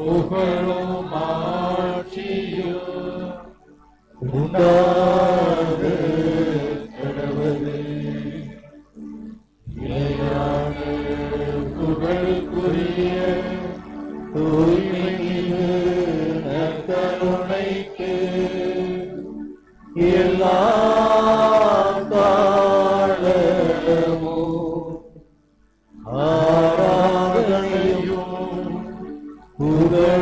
ruhum martyr, good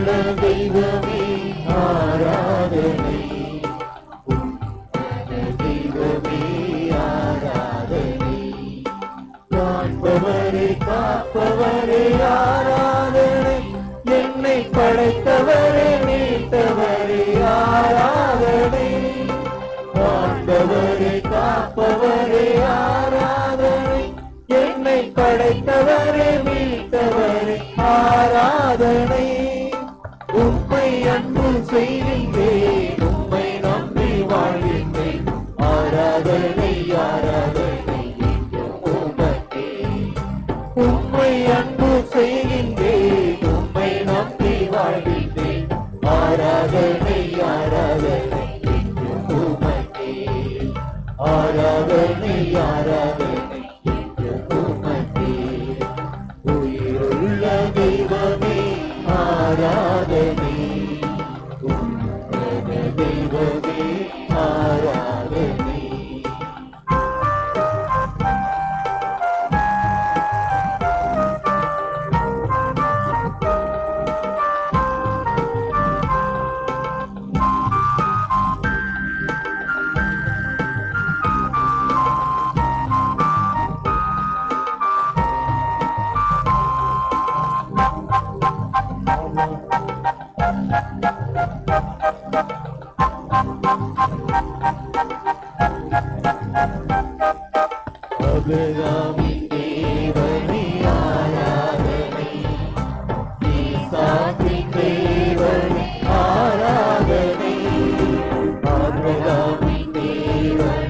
உள்ள தெய்வமே ஆராதனை. தெய்வமே ஆராதனை. காண்பவரே காப்பவரே ஆராதனை. என்னை படைத்தவரே நீத்தவரே ஆராதனை. படைத்தவரே மீட்டவரே ஆராதனை. saving me. Amen.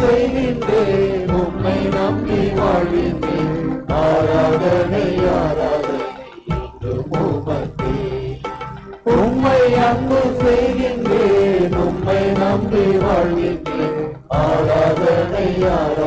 செய்கின்றேன். உம்மை நம்பி வாழ்கின்றேன். ஆராதனை ஆராதனை. உம்மை அன்பு செய்கின்றேன். உம்மை நம்பி வாழ்கின்றேன். ஆராதனை ஆராதனை.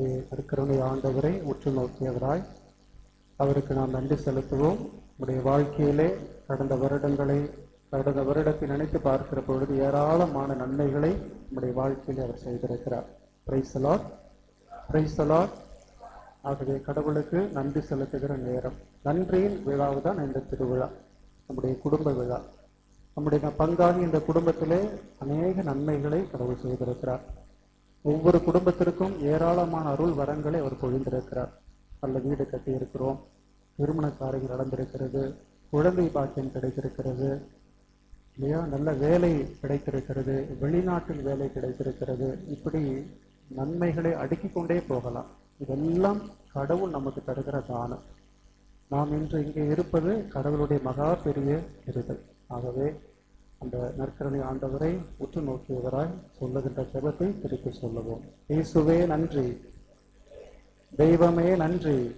அப்படியே கருக்கருணை ஆண்டவரை உற்று நோக்கியவராய் அவருக்கு நாம் நன்றி செலுத்துவோம். நம்முடைய வாழ்க்கையிலே கடந்த வருடங்களை கடந்த வருடத்தை நினைத்து பார்க்கிற பொழுது ஏராளமான நன்மைகளை நம்முடைய வாழ்க்கையிலே அவர் செய்திருக்கிறார். பிரைசலார் பிரைசலார் ஆகவே கடவுளுக்கு நன்றி செலுத்துகிற நேரம். நன்றியின் விழாவு தான் இந்த திருவிழா நம்முடைய குடும்ப விழா. நம்முடைய பங்காகி இந்த குடும்பத்திலே அநேக நன்மைகளை கடவுள் செய்திருக்கிறார். ஒவ்வொரு குடும்பத்திற்கும் ஏராளமான அருள் வரங்களை அவர் பொழிந்திருக்கிறார். நல்ல வீடு கட்டியிருக்கிறோம். திருமண காரியம் நடந்திருக்கிறது. குழந்தை பாக்கியம் கிடைத்திருக்கிறது. இல்லையா? நல்ல வேலை கிடைத்திருக்கிறது. வெளிநாட்டில் வேலை கிடைத்திருக்கிறது. இப்படி நன்மைகளை அடுக்கி கொண்டே போகலாம். இதெல்லாம் கடவுள் நமக்கு தருகிற தானம். நாம் இன்று இங்கே இருப்பது கடவுளுடைய மகா பெரிய இருதல் ஆகவே அந்த நற்கரணை ஆண்டவரை உற்று நோக்கியவராய் சொல்லுகின்ற ஜபத்தை திருப்பி சொல்லுவோம். இயேசுவே நன்றி. தெய்வமே நன்றி.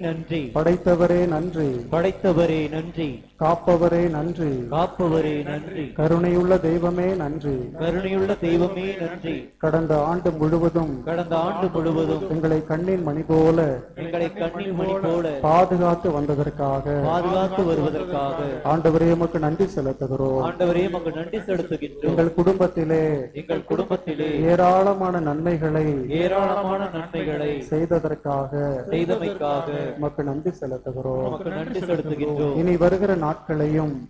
நன்றி. படைத்தவரே நன்றி. படைத்தவரே நன்றி. காப்பவரே நன்றி. காப்பவரே நன்றி. கருணையுள்ள தெய்வமே நன்றி. கருணையுள்ள தெய்வமே நன்றி. கடந்த ஆண்டு முழுவதும் கடந்த ஆண்டு முழுவதும் எங்களை கண்ணின் மணி போல எங்களை கண்ணில் மணி போல பாதுகாத்து வந்ததற்காக பாதுகாத்து வருவதற்காக ஆண்டவரே உமக்கு நன்றி செலுத்துகிறோம். ஆண்டவரே உமக்கு நன்றி செலுத்துகின்றோம். எங்கள் குடும்பத்திலே எங்கள் குடும்பத்திலே ஏராளமான நன்மைகளை ஏராளமான நன்மைகளை செய்ததற்காக செய்தமைக்காக உமக்கு நன்றி செலுத்துகிறோம். நன்றி இனி வருகிற நாட்களையும்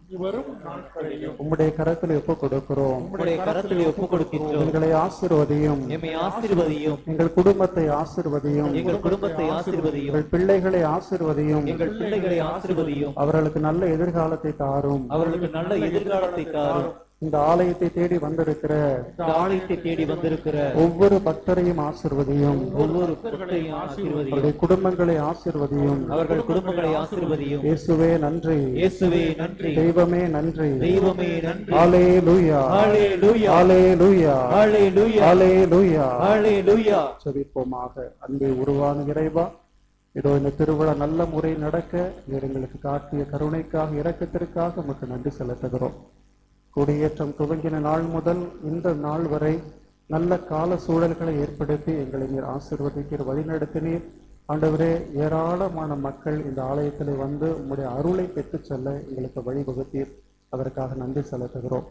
உம்முடைய கரத்தில் ஒப்புக் கொடுக்கிறோம். உம்முடைய கரத்தில் ஒப்புக் கொடுக்கின்றோம். எங்களை ஆசிர்வதியும். எம்மை ஆசீர்வதியும். எங்கள் குடும்பத்தை ஆசிர்வதியும். எங்கள் குடும்பத்தை ஆசீர்வதியும். எங்கள் பிள்ளைகளை ஆசிர்வதியும். எங்கள் பிள்ளைகளை ஆசீர்வதியும். அவர்களுக்கு நல்ல எதிர்காலத்தை தாரும். அவர்களுக்கு நல்ல எதிர்காலத்தை தாரும். இந்த ஆலயத்தை தேடி வந்திருக்கிற ஆலயத்தை தேடி வந்திருக்கிற ஒவ்வொரு பக்தரையும் ஆசிர்வதியும். ஒவ்வொரு பக்தரையும் ஆசீர்வதியும். அவருடைய குடும்பங்களை ஆசிர்வதியும். அவர்கள் குடும்பங்களை ஆசீர்வதியும். இயேசுவே நன்றி. இயேசுவே நன்றி. தெய்வமே நன்றி. தெய்வமே நன்றி. ஆலே லூயா ஹalleluya. ஆலே லூயா ஹalleluya. ஆலே லூயா ஹalleluya. செவிப்போமாக அன்பே உருவான இறைவா இதோ இந்த திருவிழா நல்ல முறை நடக்க எங்களுக்கு காட்டிய கருணைக்காக இரக்கத்திற்காக உமக்கு நன்றி செலுத்துகிறோம். கொடியேற்றம் துவங்கின நாள் முதல் இந்த நாள் வரை நல்ல கால சூழல்களை ஏற்படுத்தி எங்களை நீர் ஆசிர்வதிக்கிற வழிநடத்தினீர் ஆண்டவரே ஏராளமான மக்கள் இந்த ஆலயத்தில் வந்து உங்களுடைய அருளை பெற்றுச் செல்ல எங்களுக்கு வழிவகுத்தீர். அதற்காக நன்றி செலுத்துகிறோம்.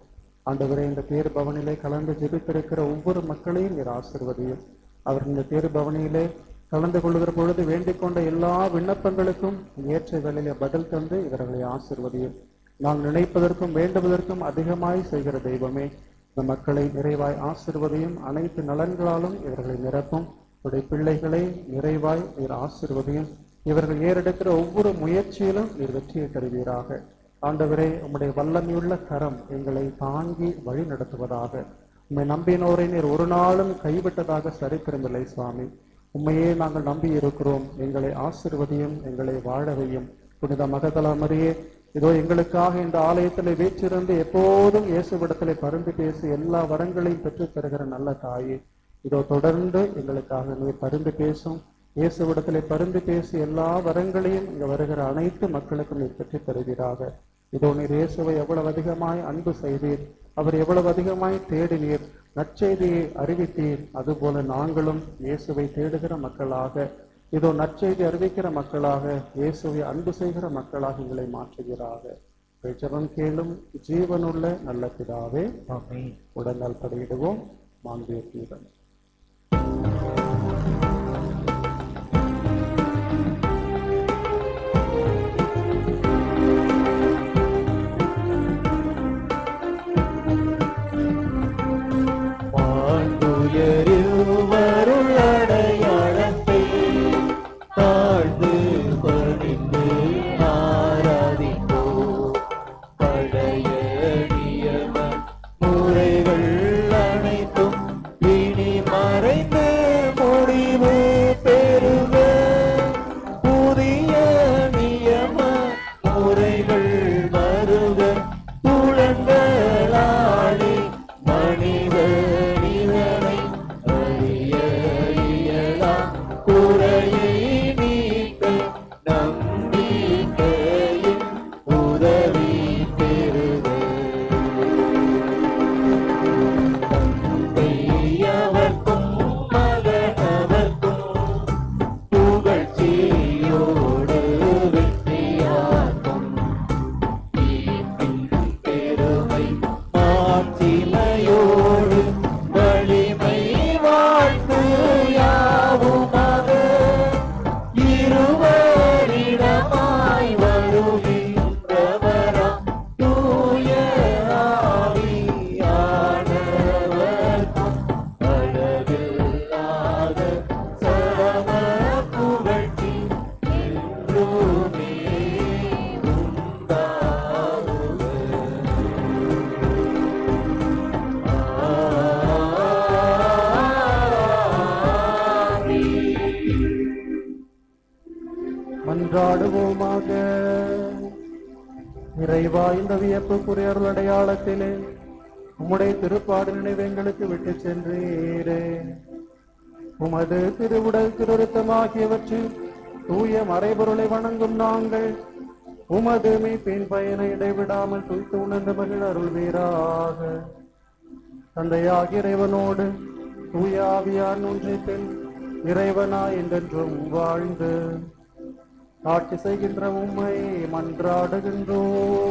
ஆண்டவரே இந்த தேர் பவனிலே கலந்து ஜெபித்திருக்கிற ஒவ்வொரு மக்களையும் நீர் ஆசிர்வதியும் அவர் இந்த தேர் பவனியிலே கலந்து கொள்கிற பொழுது வேண்டிக் கொண்ட எல்லா விண்ணப்பங்களுக்கும் ஏற்ற வேளையிலே பதில் தந்து இவர்களை ஆசிர்வதியும் நாம் நினைப்பதற்கும் வேண்டுவதற்கும் அதிகமாய் செய்கிற தெய்வமே இந்த மக்களை நிறைவாய் ஆசிர்வதையும் அனைத்து நலன்களாலும் இவர்களை நிரப்பும். உடைய பிள்ளைகளை நிறைவாய் நீர் ஆசிர்வதையும் இவர்கள் ஏறெடுக்கிற ஒவ்வொரு முயற்சியிலும் நீர் வெற்றியை தருவீராக. ஆண்டவரே உம்முடைய வல்லமையுள்ள கரம் எங்களை தாங்கி வழி நடத்துவதாக. உம்மை நம்பினோரை நீர் ஒரு நாளும் கைவிட்டதாக சரித்திரமில்லை சுவாமி. உண்மையே நாங்கள் நம்பி இருக்கிறோம் எங்களை ஆசிர்வதியும் எங்களை வாழவையும் புனித மகதலமரியே இதோ எங்களுக்காக இந்த ஆலயத்தில் வீச்சிருந்து எப்போதும் இயேசுவிடத்திலே பருந்து பேசி எல்லா வரங்களையும் பெற்றுத் தருகிற நல்ல தாயே. இதோ தொடர்ந்து எங்களுக்காக நீர் பருந்து பேசும். இயேசுவிடத்திலே பருந்து பேசி எல்லா வரங்களையும் இங்க வருகிற அனைத்து மக்களுக்கும் நீர் பெற்றுத் தருகிறாக இதோ நீர் இயேசுவை எவ்வளவு அதிகமாய் அன்பு செய்தீர். அவர் எவ்வளவு அதிகமாய் தேடினீர். நற்செய்தியை அறிவித்தீர். அதுபோல நாங்களும் இயேசுவை தேடுகிற மக்களாக இதோ நற்செய்தி அறிவிக்கிற மக்களாக இயேசுவை அன்பு செய்கிற மக்களாக எங்களை மாற்றுகிறாக. ஜெபம் கேளும் ஜீவனுள்ள நல்ல பிதாவே. உடனால் படியிடுவோம் மாண்பிய தீவன். கொண்டாடுவோமாக இறைவா இந்த வியப்பு அருள் அடையாளத்திலே உம்முடைய திருப்பாடு நினைவு எங்களுக்கு விட்டு சென்றீரே. உமது திருவுடல் திருத்தமாகியவற்றில் தூய மறைபொருளை வணங்கும் நாங்கள் உமது மீட்பின் பயனை இடைவிடாமல் துய்த்து உணர்ந்த மகிழ் அருள்வீராக. தந்தையாகிய இறைவனோடு தூயாவியான் ஆவியான் ஒன்றிப்பில் இறைவனாய் என்றென்றும் வாழ்ந்து காட்சி செய்கின்ற உண்மை மன்றாடுகின்றோம்.